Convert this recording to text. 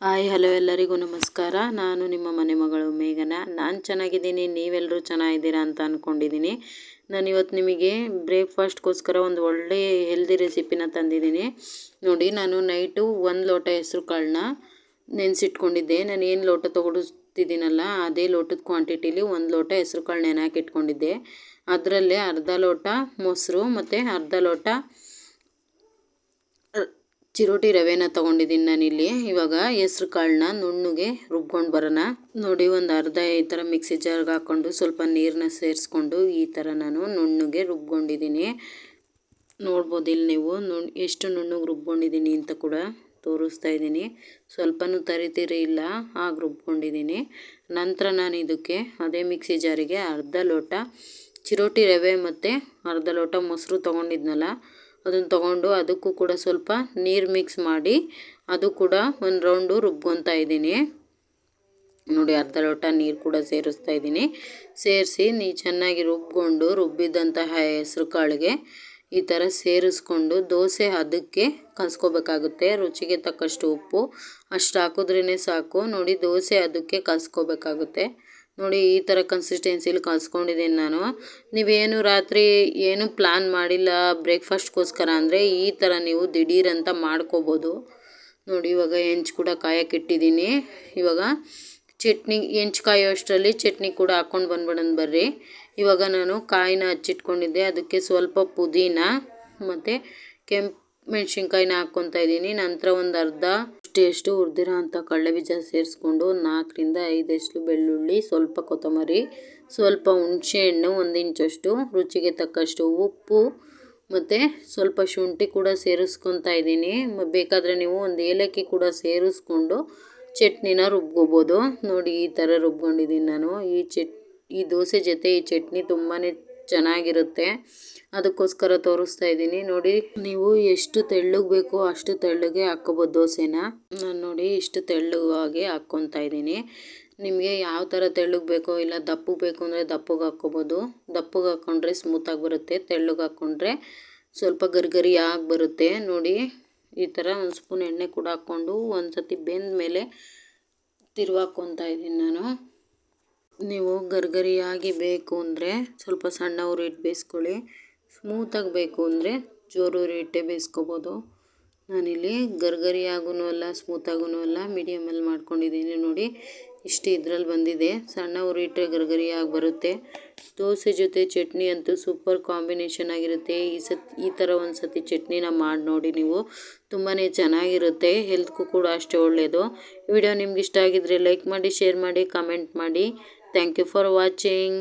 Hi, hello ಎಲ್ಲರಿಗೂ ನಮಸ್ಕಾರ. ನಾನು ನಿಮ್ಮ ಮನೆ ಮಗಳು ಮೇಘನ. ನಾನು ಚೆನ್ನಾಗಿದ್ದೀನಿ ನೀವೆಲ್ಲರೂ ಚೆನ್ನಾಗಿದ್ದೀರಾ ಅಂತ ಅಂದ್ಕೊಂಡಿದ್ದೀನಿ ನಾನು ಇವತ್ತು ನಿಮಗೆ ಬ್ರೇಕ್ಫಾಸ್ಟ್ಗೋಸ್ಕರ ಒಂದು ಒಳ್ಳೆ ಹೆಲ್ದಿ ರೆಸಿಪಿನ ತಂದಿದ್ದೀನಿ. ನೋಡಿ, ನಾನು ನೈಟು ಒಂದು ಲೋಟ ಹೆಸರು ಕಾಳನ್ನ ನೆನೆಸಿಟ್ಕೊಂಡಿದ್ದೆ. ನಾನು ಏನು ಲೋಟ ತೊಗೊಡಿಸ್ತಿದ್ದೀನಲ್ಲ ಅದೇ ಲೋಟದ ಕ್ವಾಂಟಿಟಿಲಿ ಒಂದು ಲೋಟ ಹೆಸರು ಕಾಳು ನೆನೆ ಹಾಕಿಟ್ಕೊಂಡಿದ್ದೆ ಅದರಲ್ಲೇ ಅರ್ಧ ಲೋಟ ಮೊಸರು ಮತ್ತು ಅರ್ಧ ಲೋಟ ಚಿರೋಟಿ ರವೆನ ತೊಗೊಂಡಿದ್ದೀನಿ ನಾನಿಲ್ಲಿ ಇವಾಗ ಹೆಸ್ರು ಕಾಳನ್ನ ನುಣ್ಣಗೆ ರುಬ್ಕೊಂಡು ಬರೋಣ. ನೋಡಿ, ಒಂದು ಅರ್ಧ ಈ ಥರ ಮಿಕ್ಸಿ ಜಾರ್ಗೆ ಹಾಕ್ಕೊಂಡು ಸ್ವಲ್ಪ ನೀರನ್ನ ಸೇರಿಸ್ಕೊಂಡು ಈ ಥರ ನಾನು ನುಣ್ಣಗೆ ರುಬ್ಕೊಂಡಿದ್ದೀನಿ ನೋಡ್ಬೋದು ಇಲ್ಲಿ ನೀವು ನುಣ್, ಎಷ್ಟು ನುಣ್ಣಗೆ ರುಬ್ಕೊಂಡಿದ್ದೀನಿ ಅಂತ ಕೂಡ ತೋರಿಸ್ತಾ ಇದ್ದೀನಿ ಸ್ವಲ್ಪನೂ ತರಿತೀರಿ ಇಲ್ಲ, ಹಾಗೆ ರುಬ್ಕೊಂಡಿದ್ದೀನಿ ನಂತರ ನಾನು ಇದಕ್ಕೆ ಅದೇ ಮಿಕ್ಸಿ ಜಾರಿಗೆ ಅರ್ಧ ಲೋಟ ಚಿರೋಟಿ ರವೆ ಮತ್ತು ಅರ್ಧ ಲೋಟ ಮೊಸರು ತೊಗೊಂಡಿದ್ನಲ್ಲ ಅದನ್ನು ತೊಗೊಂಡು ಅದಕ್ಕೂ ಕೂಡ ಸ್ವಲ್ಪ ನೀರು ಮಿಕ್ಸ್ ಮಾಡಿ ಅದು ಕೂಡ ಒಂದು ರೌಂಡು ರುಬ್ಕೊತಾ ಇದ್ದೀನಿ. ನೋಡಿ ಅರ್ಧ ಲೋಟ ನೀರು ಕೂಡ ಸೇರಿಸ್ತಾ ಇದ್ದೀನಿ. ಸೇರಿಸಿ ನೀ ಚೆನ್ನಾಗಿ ರುಬ್ಕೊಂಡು ರುಬ್ಬಿದ್ದಂತಹ ಹೆಸರು ಕಾಳಿಗೆ ಈ ಥರ ಸೇರಿಸ್ಕೊಂಡು ದೋಸೆ ಅದಕ್ಕೆ ಕಲಿಸ್ಕೋಬೇಕಾಗುತ್ತೆ. ರುಚಿಗೆ ತಕ್ಕಷ್ಟು ಉಪ್ಪು ಅಷ್ಟು ಹಾಕಿದ್ರೇ ಸಾಕು. ನೋಡಿ ದೋಸೆ ಅದಕ್ಕೆ ಕಲಿಸ್ಕೋಬೇಕಾಗುತ್ತೆ. ನೋಡಿ ಈ ಥರ ಕನ್ಸಿಸ್ಟೆನ್ಸಿಲಿ ಕಲಿಸ್ಕೊಂಡಿದ್ದೀನಿ ನಾನು. ನೀವೇನು ರಾತ್ರಿ ಏನು ಪ್ಲ್ಯಾನ್ ಮಾಡಿಲ್ಲ ಬ್ರೇಕ್ಫಾಸ್ಟ್ಗೋಸ್ಕರ ಅಂದರೆ ಈ ಥರ ನೀವು ದಿಢೀರಂತ ಮಾಡ್ಕೋಬೋದು. ನೋಡಿ ಇವಾಗ ಹೆಂಚು ಕೂಡ ಕಾಯಕ್ಕಿಟ್ಟಿದ್ದೀನಿ. ಇವಾಗ ಚಟ್ನಿ, ಹೆಂಚು ಕಾಯೋಷ್ಟರಲ್ಲಿ ಚಟ್ನಿ ಕೂಡ ಹಾಕ್ಕೊಂಡು ಬಂದ್ಬಿಡೋಣ ಬರ್ರಿ. ಇವಾಗ ನಾನು ಕಾಯಿನ ಹಚ್ಚಿಟ್ಕೊಂಡಿದ್ದೆ, ಅದಕ್ಕೆ ಸ್ವಲ್ಪ ಪುದೀನ ಮತ್ತು ಕೆಂಪು ಮೆಣಸಿನ್ಕಾಯಿನ ಹಾಕ್ಕೊತಾ ಇದ್ದೀನಿ. ನಂತರ ಒಂದು ಅರ್ಧ ಟೇಸ್ಟು ಹುರಿದಿರೋ ಅಂಥ ಕಡಲೆಬೀಜ ಸೇರಿಸ್ಕೊಂಡು ನಾಲ್ಕರಿಂದ ಐದಷ್ಟು ಬೆಳ್ಳುಳ್ಳಿ, ಸ್ವಲ್ಪ ಕೊತ್ತಂಬರಿ, ಸ್ವಲ್ಪ ಹುಣಸೆಹಣ್ಣು ಒಂದು ಇಂಚಷ್ಟು, ರುಚಿಗೆ ತಕ್ಕಷ್ಟು ಉಪ್ಪು ಮತ್ತು ಸ್ವಲ್ಪ ಶುಂಠಿ ಕೂಡ ಸೇರಿಸ್ಕೊತಾ ಇದ್ದೀನಿ. ಬೇಕಾದರೆ ನೀವು ಒಂದು ಏಲಕ್ಕಿ ಕೂಡ ಸೇರಿಸ್ಕೊಂಡು ಚಟ್ನಿನ ರುಬ್ಕೋಬೋದು. ನೋಡಿ ಈ ಥರ ರುಬ್ಕೊಂಡಿದ್ದೀನಿ ನಾನು. ಈ ಚಟ್, ಈ ದೋಸೆ ಜೊತೆ ಈ ಚಟ್ನಿ ತುಂಬಾ ಚೆನ್ನಾಗಿರುತ್ತೆ. ಅದಕ್ಕೋಸ್ಕರ ತೋರಿಸ್ತಾ ಇದ್ದೀನಿ. ನೋಡಿ, ನೀವು ಎಷ್ಟು ತೆಳ್ಳಗೆ ಬೇಕೋ ಅಷ್ಟು ತೆಳ್ಳಗೆ ಹಾಕ್ಕೋಬೋದು ದೋಸೆನ. ನಾನು ನೋಡಿ ಇಷ್ಟು ತೆಳ್ಳಗಾಗಿ ಹಾಕ್ಕೊತಾ ಇದ್ದೀನಿ. ನಿಮಗೆ ಯಾವ ಥರ ತೆಳ್ಳಗೆ ಬೇಕೋ ಇಲ್ಲ ದಪ್ಪಗೆ ಬೇಕು ಅಂದರೆ ದಪ್ಪಗೆ ಹಾಕ್ಕೋಬೋದು. ದಪ್ಪಗೆ ಹಾಕ್ಕೊಂಡ್ರೆ ಸ್ಮೂತಾಗಿ ಬರುತ್ತೆ. ತೆಳ್ಳಗೆ ಹಾಕ್ಕೊಂಡ್ರೆ ಸ್ವಲ್ಪ ಗರಿ ಆಗಿ ಬರುತ್ತೆ. ನೋಡಿ, ಈ ಥರ ಒಂದು ಸ್ಪೂನ್ ಎಣ್ಣೆ ಕೂಡ ಹಾಕ್ಕೊಂಡು ಒಂದು ಸತಿ ಬೆಂದ ಮೇಲೆ ತಿರುವಾಕೊತಾ ಇದ್ದೀನಿ ನಾನು. ನೀವು ಗರ್ಗರಿಯಾಗಿ ಬೇಕು ಅಂದರೆ ಸ್ವಲ್ಪ ಸಣ್ಣ ಉರಿಟ್ಟು ಬೇಯಿಸ್ಕೊಳ್ಳಿ. ಸ್ಮೂತಾಗಿ ಬೇಕು ಅಂದರೆ ಜೋರು ಉರಿ ಬೇಯಿಸ್ಕೋಬೋದು. ನಾನಿಲ್ಲಿ ಗರ್ಗರಿಯಾಗೂ ಅಲ್ಲ ಸ್ಮೂತಾಗೂ ಅಲ್ಲ, ಮೀಡಿಯಮಲ್ಲಿ ಮಾಡ್ಕೊಂಡಿದ್ದೀನಿ ನೋಡಿ. ಇಷ್ಟು ಇದ್ರಲ್ಲಿ ಬಂದಿದೆ. ಸಣ್ಣ ಉರಿಟ್ರೆ ಗರ್ಗರಿಯಾಗಿ ಬರುತ್ತೆ. ದೋಸೆ ಜೊತೆ ಚಟ್ನಿ ಅಂತೂ ಸೂಪರ್ ಕಾಂಬಿನೇಷನ್ ಆಗಿರುತ್ತೆ. ಈ ಸತ್, ಈ ಥರ ಒಂದು ಸತಿ ಚಟ್ನಿನ ಮಾಡಿ ನೋಡಿ ನೀವು. ತುಂಬಾ ಚೆನ್ನಾಗಿರುತ್ತೆ. ಹೆಲ್ತ್ಗೂ ಕೂಡ ಅಷ್ಟೇ ಒಳ್ಳೆಯದು ವಿಡಿಯೋ ನಿಮ್ಗೆ ಇಷ್ಟ ಆಗಿದ್ರೆ ಲೈಕ್ ಮಾಡಿ, ಶೇರ್ ಮಾಡಿ, ಕಮೆಂಟ್ ಮಾಡಿ. Thank you for watching.